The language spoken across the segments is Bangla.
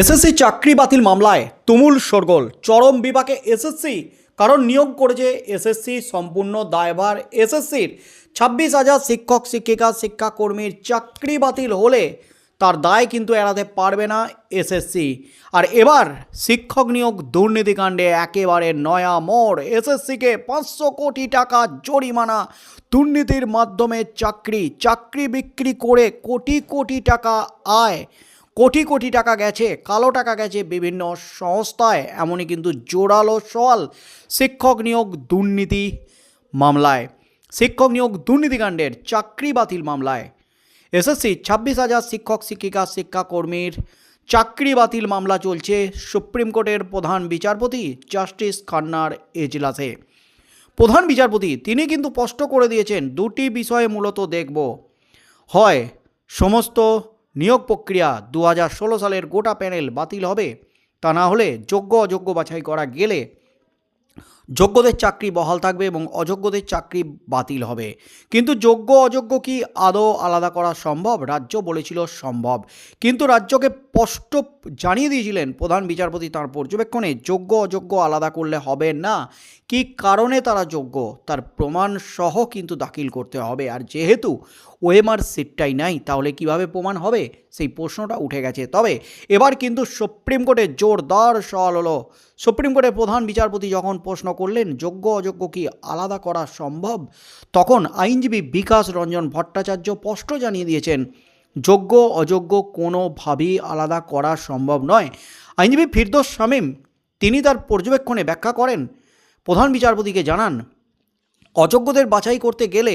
এসএসসি চাকরি বাতিল মামলায় তুমুল শোরগোল চরম বিভাগে এসএসসি, কারণ নিয়োগ করেছে এসএসসি সম্পূর্ণ দায়ভার। এসএসসির ছাব্বিশ হাজার শিক্ষক, শিক্ষিকা, শিক্ষাকর্মীর চাকরি বাতিল হলে তার দায় কিন্তু এড়াতে পারবে না এসএসসি। আর এবার শিক্ষক নিয়োগ দুর্নীতিকাণ্ডে একেবারে নয়া মোড়। এসএসসিকে পাঁচশো কোটি টাকা জরিমানা। দুর্নীতির মাধ্যমে চাকরি চাকরি বিক্রি করে কোটি কোটি টাকা আয়। কোটি কোটি টাকা গেছে, কালো টাকা গেছে বিভিন্ন সংস্থায়, এমনই কিন্তু জোরালো সওয়াল, শিক্ষক নিয়োগ দুর্নীতি মামলায়। শিক্ষক নিয়োগ দুর্নীতিকাণ্ডের চাকরি বাতিল মামলায়। এসএসসি, ছাব্বিশ হাজার শিক্ষক, শিক্ষিকা, শিক্ষাকর্মীর চাকরি বাতিল মামলা চলছে সুপ্রিম কোর্টের প্রধান বিচারপতি জাস্টিস খান্নার এজলাসে। প্রধান বিচারপতি, তিনি কিন্তু স্পষ্ট করে দিয়েছেন, দুটি বিষয়ে মূলত দেখব। হয়, সমস্ত নিয়োগ প্রক্রিয়া দু হাজার ষোলো সালের গোটা প্যানেল বাতিল হবে। তা না হলে যোগ্য অযোগ্য বাছাই করা গেলে যোগ্যদের চাকরি বহাল থাকবে এবং অযোগ্যদের চাকরি বাতিল হবে। কিন্তু যোগ্য অযোগ্য কি আদৌ আলাদা করা সম্ভব? রাজ্য বলেছিল সম্ভব। কিন্তু রাজ্যকে স্পষ্ট জানিয়ে দিয়েছিলেন প্রধান বিচারপতি তার পর্যবেক্ষণে, যোগ্য অযোগ্য আলাদা করলে হবে না। কি কারণে তারা যোগ্য? তার প্রমাণ সহ কিন্তু দাখিল করতে হবে। আর যেহেতু ওএমআর সিটটাই নাই, তাহলে কীভাবে প্রমাণ হবে? সেই প্রশ্নটা উঠে গেছে। তবে এবার কিন্তু সুপ্রিম কোর্টে জোরদার সওয়াল হলো। সুপ্রিম কোর্টের প্রধান বিচারপতি যখন প্রশ্ন করলেন, যোগ্য, অযোগ্য কি আলাদা করা সম্ভব? তখন আইনজীবী বিকাশ রঞ্জন ভট্টাচার্য স্পষ্ট জানিয়ে দিয়েছেন, যোগ্য, অযোগ্য কোনোভাবেই আলাদা করা সম্ভব নয়। আইনজীবী ফিরদোস শামীম, তিনি তার পর্যবেক্ষণে ব্যাখ্যা করেন। প্রধান বিচারপতিকে জানান, অযোগ্যদের বাছাই করতে গেলে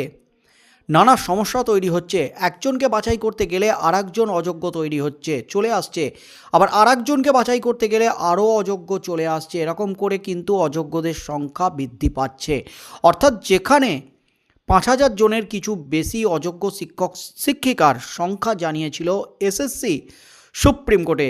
নানা সমস্যা তৈরি হচ্ছে। একজনকে বাছাই করতে গেলে আর অযোগ্য তৈরি হচ্ছে, চলে আসছে। আবার আর একজনকে বাছাই করতে গেলে আরও অযোগ্য চলে আসছে। এরকম করে কিন্তু অযোগ্যদের সংখ্যা বৃদ্ধি পাচ্ছে। অর্থাৎ যেখানে পাঁচ হাজার জনের কিছু বেশি অযোগ্য শিক্ষক, শিক্ষিকার সংখ্যা জানিয়েছিল এসএসসি সুপ্রিম কোর্টে,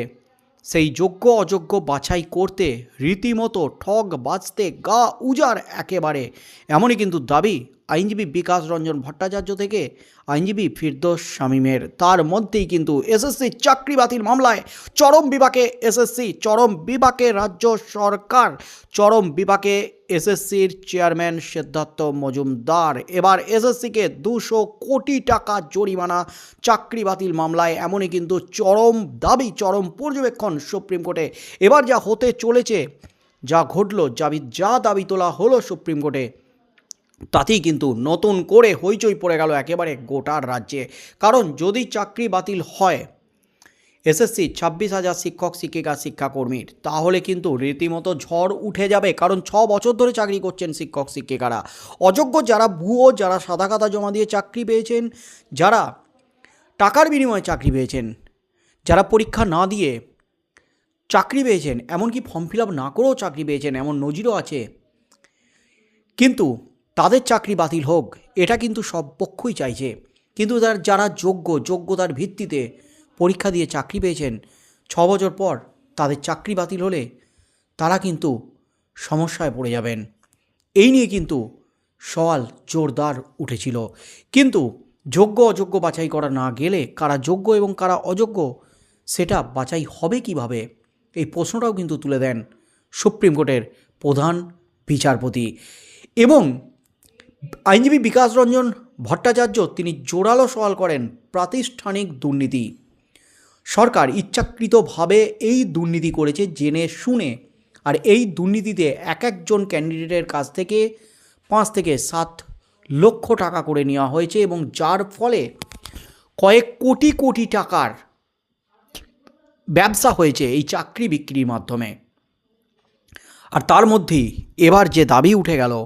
সেই যোগ্য অযোগ্য বাছাই করতে রীতিমতো ঠগ বাজতে গা উজার একেবারে। এমনই কিন্তু দাবি আইনজীবী বিকাশ রঞ্জন ভট্টাচার্য থেকে আইনজীবী ফিরদোস শামীমের। তার মধ্যেই কিন্তু এসএসসি চাকরি বাতিল মামলায় চরম বিভাগে এসএসসি, চরম বিভাগে রাজ্য সরকার, চরম বিভাগে এসএসসির চেয়ারম্যান সিদ্ধার্থ মজুমদার। এবার এসএসসিকে দুশো কোটি টাকা জরিমানা চাকরি বাতিল মামলায়, এমনই কিন্তু চরম দাবি, চরম পর্যবেক্ষণ সুপ্রিম কোর্টে। এবার যা হতে চলেছে, যা ঘটলো যাবি যা দাবি তোলা হলো সুপ্রিম কোর্টে তাতেই কিন্তু নতুন করে হইচই পড়ে গেল একেবারে গোটার রাজ্যে। কারণ যদি চাকরি বাতিল হয়, এসএসসি ছাব্বিশ হাজার শিক্ষক, শিক্ষিকা, শিক্ষাকর্মীর, তাহলে কিন্তু রীতিমতো ঝড় উঠে যাবে। কারণ ছ বছর ধরে চাকরি করছেন শিক্ষক, শিক্ষিকারা। অযোগ্য যারা ভুয়ো, যারা সাদা খাতা জমা দিয়ে চাকরি পেয়েছেন, যারা টাকার বিনিময়ে চাকরি পেয়েছেন, যারা পরীক্ষা না দিয়ে চাকরি পেয়েছেন, এমনকি ফর্ম ফিল আপ না করেও চাকরি পেয়েছেন, এমন নজিরও আছে। কিন্তু তাদের চাকরি বাতিল হোক, এটা কিন্তু সব পক্ষই চাইছে। কিন্তু তার যারা যোগ্য, যোগ্যতার ভিত্তিতে পরীক্ষা দিয়ে চাকরি পেয়েছেন, ছ বছর পর তাদের চাকরি বাতিল হলে তারা কিন্তু সমস্যায় পড়ে যাবেন। এই নিয়ে কিন্তু সওয়াল জোরদার উঠেছিল। কিন্তু যোগ্য, অযোগ্য বাছাই করা না গেলে কারা যোগ্য এবং কারা অযোগ্য, সেটা বাছাই হবে কীভাবে? এই প্রশ্নটাও কিন্তু তুলে দেন সুপ্রিম কোর্টের প্রধান বিচারপতি। এবং আইনজীবী বিকাশ রঞ্জন ভট্টাচার্য তিনি জোরালো সওয়াল করেন প্রাতিষ্ঠানিক দুর্নীতি। সরকার ইচ্ছাকৃতভাবে এই দুর্নীতি করেছে জেনে শুনে আর এই দুর্নীতিতে এক একজন ক্যান্ডিডেটের কাছ থেকে পাঁচ থেকে সাত লক্ষ টাকা করে নেওয়া হয়েছে এবং যার ফলে কয়েক কোটি কোটি টাকার ব্যবসা হয়েছে এই চাকরি বিক্রির মাধ্যমে। আর তার মধ্যেই এবার যে দাবি উঠে গেল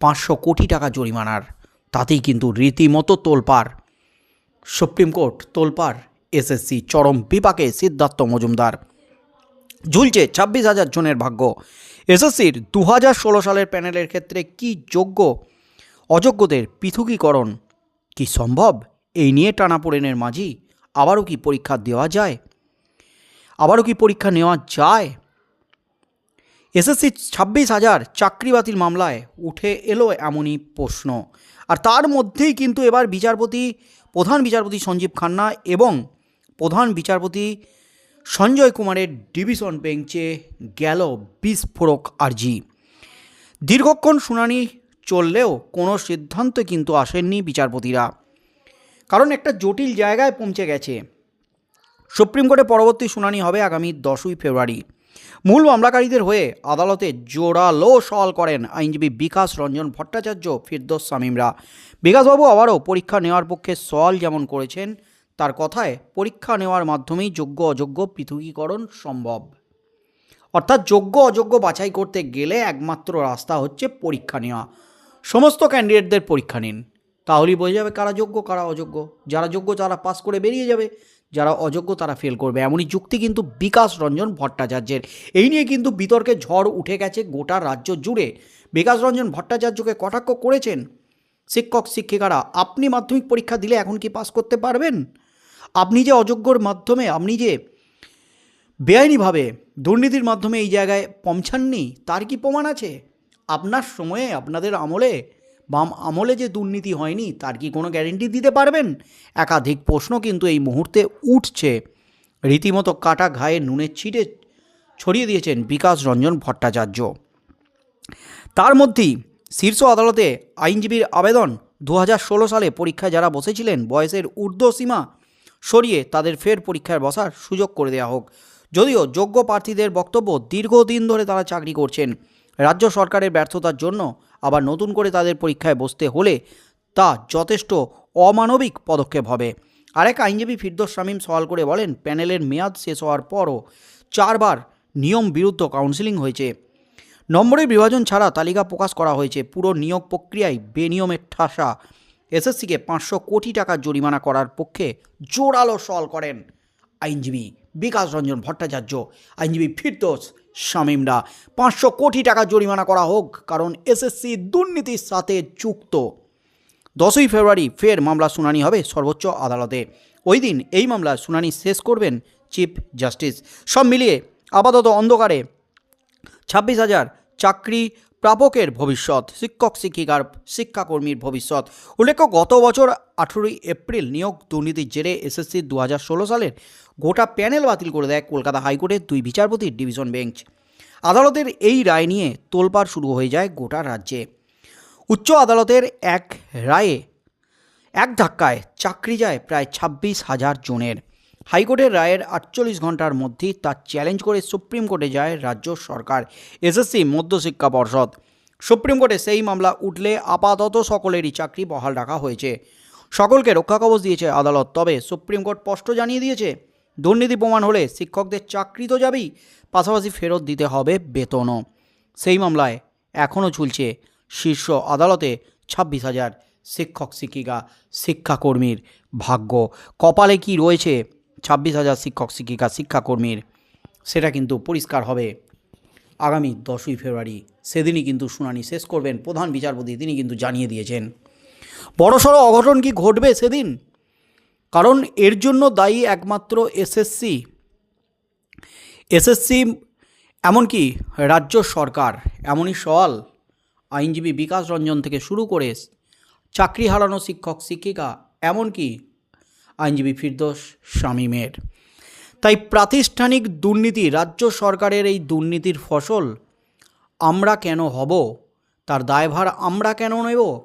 পাঁচশো কোটি টাকা জরিমানার। তাতেই কিন্তু রীতিমতো তোলপাড়। সুপ্রিম কোর্ট তোলপাড়, এসএসসি চরম বিপাকে সিদ্ধার্থ মজুমদার। ঝুলছে ছাব্বিশ হাজার জনের ভাগ্য। এসএসসির দু হাজার ষোলো সালের প্যানেলের ক্ষেত্রে কি যোগ্য? অযোগ্যদের পৃথকীকরণ কি সম্ভব? এই নিয়ে টানাপোড়েনের মাঝি। আবারও কি পরীক্ষা দেওয়া যায়? আবারও কি পরীক্ষা নেওয়া যায়? এসএসসি ছাব্বিশ হাজার চাকরি বাতিল মামলায় উঠে এলো এমনই প্রশ্ন। আর তার মধ্যেই কিন্তু এবার বিচারপতি, প্রধান বিচারপতি সঞ্জীব খান্না এবং প্রধান বিচারপতি সঞ্জয় কুমারের ডিভিশন বেঞ্চে গেল বিস্ফোরক আর্জি। দীর্ঘক্ষণ শুনানি চললেও কোনো সিদ্ধান্ত কিন্তু আসেননি বিচারপতিরা। কারণ একটা জটিল জায়গায় পৌঁছে গেছে। সুপ্রিম কোর্টে পরবর্তী শুনানি হবে আগামী দশই ফেব্রুয়ারি। মূল মামলাকারীদের হয়ে আদালতে জোরালো সওয়াল করেন আইনজীবী বিকাশ রঞ্জন ভট্টাচার্য, ফিরদোস শামীমরা। বিকাশবাবু আবারও পরীক্ষা নেওয়ার পক্ষে সওয়াল যেমন করেছেন, তার কথায় পরীক্ষা নেওয়ার মাধ্যমেই যোগ্য অযোগ্য পৃথকীকরণ সম্ভব। অর্থাৎ যোগ্য অযোগ্য বাছাই করতে গেলে একমাত্র রাস্তা হচ্ছে পরীক্ষা নেওয়া। সমস্ত ক্যান্ডিডেটদের পরীক্ষা নিন। তাহলেই বোঝা যাবে কারা যোগ্য, কারা অযোগ্য। যারা যোগ্য, তারা পাস করে বেরিয়ে যাবে। যারা অযোগ্য তারা ফেল করবে। এমনই যুক্তি কিন্তু বিকাশ রঞ্জন ভট্টাচার্যের। এই নিয়ে কিন্তু বিতর্কে ঝড় উঠে গেছে গোটা রাজ্য জুড়ে। বিকাশ রঞ্জন ভট্টাচার্যকে কটাক্ষ করেছেন? শিক্ষক, শিক্ষিকারা, আপনি মাধ্যমিক পরীক্ষা দিলে এখন কি পাস করতে পারবেন? আপনি যে অযোগ্যর মাধ্যমে, আপনি যে বেআইনিভাবে দুর্নীতির মাধ্যমে এই জায়গায় পৌঁছাননি, তার কি প্রমাণ আছে? আপনার সময়ে, আপনাদের আমলে বাম আমলে যে দুর্নীতি হয়নি, তার কি কোনো গ্যারেন্টি দিতে পারবেন? একাধিক প্রশ্ন কিন্তু এই মুহূর্তে উঠছে। রীতিমতো কাটা ঘায়ে নুনের ছিটে ছড়িয়ে দিয়েছেন বিকাশ রঞ্জন ভট্টাচার্য। তার মধ্যেই শীর্ষ আদালতে আইনজীবীর আবেদন দু হাজার ষোলো সালে পরীক্ষায় যারা বসেছিলেন, বয়সের ঊর্ধ্ব সীমা সরিয়ে তাদের ফের পরীক্ষায় বসার সুযোগ করে দেওয়া হোক। যদিও যোগ্য প্রার্থীদের বক্তব্য দীর্ঘদিন ধরে তারা চাকরি করছেন। রাজ্য সরকারের ব্যর্থতার জন্য আবার নতুন করে তাদের পরীক্ষায় বসতে হলে তা যথেষ্ট অমানবিক পদক্ষেপ হবে। আরেক আইনজীবী ফিরদোস শামীম সওয়াল করে বলেন, প্যানেলের মেয়াদ শেষ হওয়ার পরও চারবার নিয়ম বিরুদ্ধ কাউন্সিলিং হয়েছে। নম্বরের বিভাজন ছাড়া তালিকা প্রকাশ করা হয়েছে। পুরো নিয়োগ প্রক্রিয়ায় বেনিয়মের ঠাসা। এসএসসিকে পাঁচশো কোটি টাকা জরিমানা করার পক্ষে জোরালো সওয়াল করেন। আইনজীবী বিকাশ রঞ্জন ভট্টাচার্য। আইনজীবী ফিরদোস শামীমরা। পাঁচশো কোটি টাকা জরিমানা করা হোক, কারণ এসএসসি দুর্নীতির সাথে যুক্ত। দশই ফেব্রুয়ারি ফের মামলা শুনানি হবে সর্বোচ্চ আদালতে। ওই দিন এই মামলা শুনানি শেষ করবেন চিফ জাস্টিস। সব মিলিয়ে আপাতত অন্ধকারে ছাব্বিশ হাজার চাকরি প্রাপকের ভবিষ্যৎ, শিক্ষক, শিক্ষিকার, শিক্ষাকর্মীর ভবিষ্যৎ। উল্লেখ্য, গত বছর আঠেরোই এপ্রিল নিয়োগ দুর্নীতির জেরে এসএসসি দু হাজার ষোলো সালের গোটা প্যানেল বাতিল করে দেয় কলকাতা হাইকোর্টের দুই বিচারপতির ডিভিশন বেঞ্চ। আদালতের এই রায় নিয়ে তোলপাড় শুরু হয়ে যায় গোটা রাজ্যে। উচ্চ আদালতের এক রায়ে এক ধাক্কায় চাকরি যায় প্রায় ছাব্বিশ হাজার জনের। হাইকোর্টের রায়ের আটচল্লিশ ঘণ্টার মধ্যেই তা চ্যালেঞ্জ করে সুপ্রিম কোর্টে যায় রাজ্য সরকার, এসএসসি মধ্যশিক্ষা পর্ষদ। সুপ্রিম কোর্টে সেই মামলা উঠলে আপাতত সকলেরই চাকরি বহাল রাখা হয়েছে। সকলকে রক্ষা কবচ দিয়েছে আদালত, তবে সুপ্রিম কোর্ট স্পষ্ট জানিয়ে দিয়েছে, দুর্নীতি প্রমাণ হলে শিক্ষকদের চাকরি তো যাবেই, পাশাপাশি ফেরত দিতে হবে বেতনও। সেই মামলায় এখনও ঝুলছে শীর্ষ আদালতে ছাব্বিশ হাজার শিক্ষক শিক্ষিকা, শিক্ষাকর্মীর ভাগ্য। কপালে কি রয়েছে ছাব্বিশ হাজার শিক্ষক, শিক্ষিকা, শিক্ষাকর্মীর সেটা কিন্তু পরিষ্কার হবে আগামী দশই ফেব্রুয়ারি। সেদিনই কিন্তু শুনানি শেষ করবেন প্রধান বিচারপতি, তিনি কিন্তু জানিয়ে দিয়েছেন। বড়সড় অঘটন কি ঘটবে সেদিন? কারণ এর জন্য দায়ী একমাত্র এসএসসি এসএসসি এমনকি রাজ্য সরকার, এমনই সওয়াল আইনজীবী বিকাশ রঞ্জন থেকে শুরু করে চাকরি হারানো শিক্ষক, শিক্ষিকা, এমনকি আইনজীবী ফিরদোস শামীমের তাই প্রাতিষ্ঠানিক দুর্নীতি রাজ্য সরকারের এই দুর্নীতির ফসল আমরা কেন হব? তার দায়ভার আমরা কেন নেব?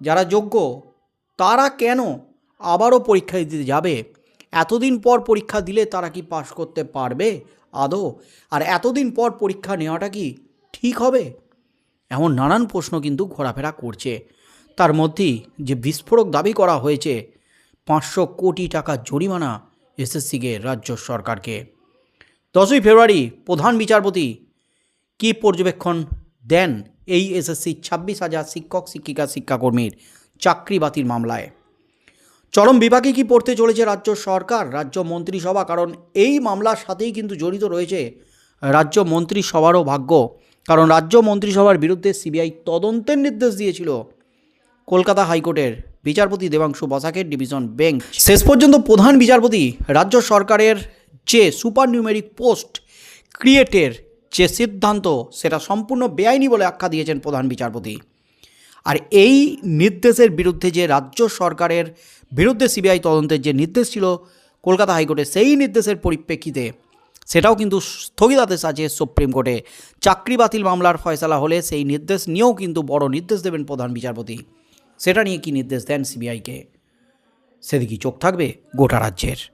যারা যোগ্য, তারা কেন আবারও পরীক্ষা দিতে যাবে? এতদিন পর পরীক্ষা দিলে তারা কি পাশ করতে পারবে আদৌ? আর এতদিন পর পরীক্ষা নেওয়াটা কি ঠিক হবে? এমন নানান প্রশ্ন কিন্তু ঘোরাফেরা করছে। তার মধ্যেই যে বিস্ফোরক দাবি করা হয়েছে পাঁচশো কোটি টাকা জরিমানা এসএসসিকে, রাজ্য সরকারকে। দশই ফেব্রুয়ারি প্রধান বিচারপতি কি পর্যবেক্ষণ দেন এই এসএসসি ছাব্বিশ হাজার শিক্ষক, শিক্ষিকা, শিক্ষাকর্মীর চাকরি বাতিল মামলায়? চরম বিভাগে কি পড়তে চলেছে রাজ্য সরকার, রাজ্য মন্ত্রিসভা? কারণ এই মামলার সাথেই কিন্তু জড়িত রয়েছে রাজ্য মন্ত্রিসভারও ভাগ্য। কারণ রাজ্য মন্ত্রিসভার বিরুদ্ধে সিবিআই তদন্তের নির্দেশ দিয়েছিল কলকাতা হাইকোর্টের বিচারপতি দেবাংশু বসাকের ডিভিশন বেঞ্চ। শেষ পর্যন্ত প্রধান বিচারপতি রাজ্য সরকারের যে সুপার নিউমেরিক পোস্ট ক্রিয়েটের যে সিদ্ধান্ত, সেটা সম্পূর্ণ বেআইনি বলে আখ্যা দিয়েছেন প্রধান বিচারপতি। আর এই নির্দেশের বিরুদ্ধে যে রাজ্য সরকারের বিরুদ্ধে সিবিআই তদন্তের যে নির্দেশ ছিল কলকাতা হাইকোর্টে, সেই নির্দেশের পরিপ্রেক্ষিতে সেটাও কিন্তু স্থগিতাদেশ আছে সুপ্রিম কোর্টে। চাকরি বাতিল মামলার ফয়সালা হলে সেই নির্দেশ নিয়েও কিন্তু বড় নির্দেশ দেবেন প্রধান বিচারপতি। সেটা নিয়ে কি নির্দেশ দেন সিবিআইকে? সেদিকেই চোখ থাকবে গোটা রাজ্যের।